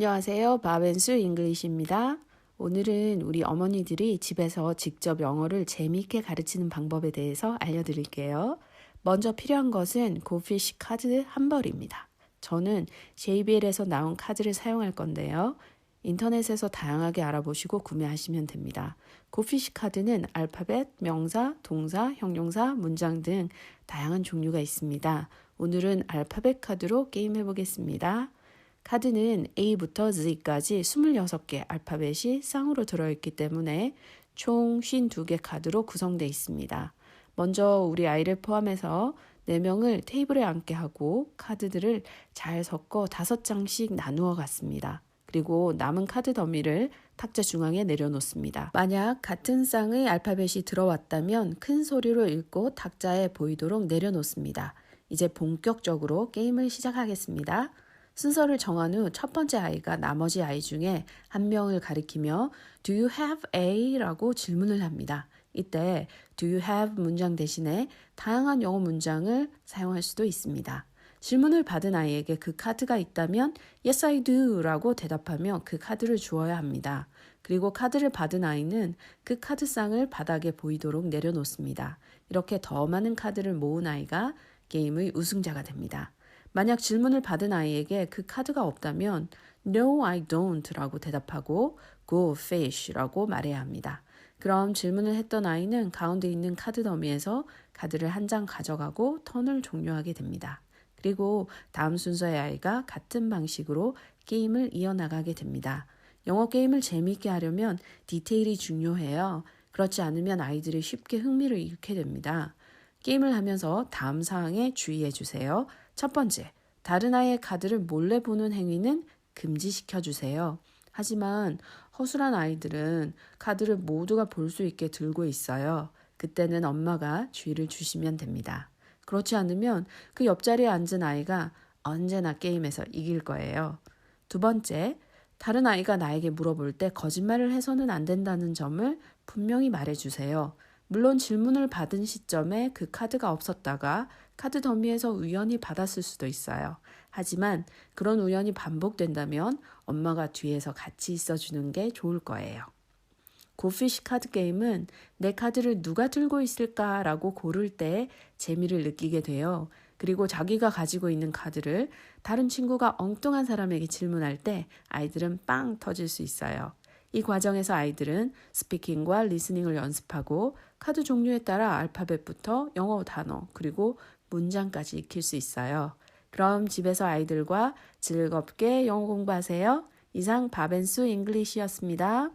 안녕하세요. 바벤수 잉글리시입니다. 오늘은 우리 어머니들이 집에서 직접 영어를 재미있게 가르치는 방법에 대해서 알려드릴게요. 먼저 필요한 것은 고피쉬 카드 한 벌입니다. 저는 JBL에서 나온 카드를 사용할 건데요. 인터넷에서 다양하게 알아보시고 구매하시면 됩니다. 고피쉬 카드는 알파벳, 명사, 동사, 형용사, 문장 등 다양한 종류가 있습니다. 오늘은 알파벳 카드로 게임해 보겠습니다. 카드는 A부터 Z까지 26개 알파벳이 쌍으로 들어있기 때문에 총 52개 카드로 구성되어 있습니다. 먼저 우리 아이를 포함해서 4명을 테이블에 앉게 하고 카드들을 잘 섞어 5장씩 나누어 갔습니다. 그리고 남은 카드 더미를 탁자 중앙에 내려놓습니다. 만약 같은 쌍의 알파벳이 들어왔다면 큰 소리로 읽고 탁자에 보이도록 내려놓습니다. 이제 본격적으로 게임을 시작하겠습니다. 순서를 정한 후 첫 번째 아이가 나머지 아이 중에 한 명을 가리키며 Do you have a? 라고 질문을 합니다. 이때 Do you have 문장 대신에 다양한 영어 문장을 사용할 수도 있습니다. 질문을 받은 아이에게 그 카드가 있다면 Yes, I do 라고 대답하며 그 카드를 주어야 합니다. 그리고 카드를 받은 아이는 그 카드상을 바닥에 보이도록 내려놓습니다. 이렇게 더 많은 카드를 모은 아이가 게임의 우승자가 됩니다. 만약 질문을 받은 아이에게 그 카드가 없다면 No, I don't 라고 대답하고 Go fish 라고 말해야 합니다. 그럼 질문을 했던 아이는 가운데 있는 카드 더미에서 카드를 한 장 가져가고 턴을 종료하게 됩니다. 그리고 다음 순서의 아이가 같은 방식으로 게임을 이어나가게 됩니다. 영어 게임을 재미있게 하려면 디테일이 중요해요. 그렇지 않으면 아이들이 쉽게 흥미를 잃게 됩니다. 게임을 하면서 다음 사항에 주의해 주세요. 첫 번째, 다른 아이의 카드를 몰래 보는 행위는 금지시켜 주세요. 하지만 허술한 아이들은 카드를 모두가 볼 수 있게 들고 있어요. 그때는 엄마가 주의를 주시면 됩니다. 그렇지 않으면 그 옆자리에 앉은 아이가 언제나 게임에서 이길 거예요. 두 번째, 다른 아이가 나에게 물어볼 때 거짓말을 해서는 안 된다는 점을 분명히 말해주세요. 물론 질문을 받은 시점에 그 카드가 없었다가 카드 더미에서 우연히 받았을 수도 있어요. 하지만 그런 우연이 반복된다면 엄마가 뒤에서 같이 있어주는 게 좋을 거예요. 고피쉬 카드 게임은 내 카드를 누가 들고 있을까라고 고를 때 재미를 느끼게 돼요. 그리고 자기가 가지고 있는 카드를 다른 친구가 엉뚱한 사람에게 질문할 때 아이들은 빵 터질 수 있어요. 이 과정에서 아이들은 스피킹과 리스닝을 연습하고 카드 종류에 따라 알파벳부터 영어 단어 그리고 문장까지 익힐 수 있어요. 그럼 집에서 아이들과 즐겁게 영어 공부하세요. 이상 바벤수 잉글리시였습니다.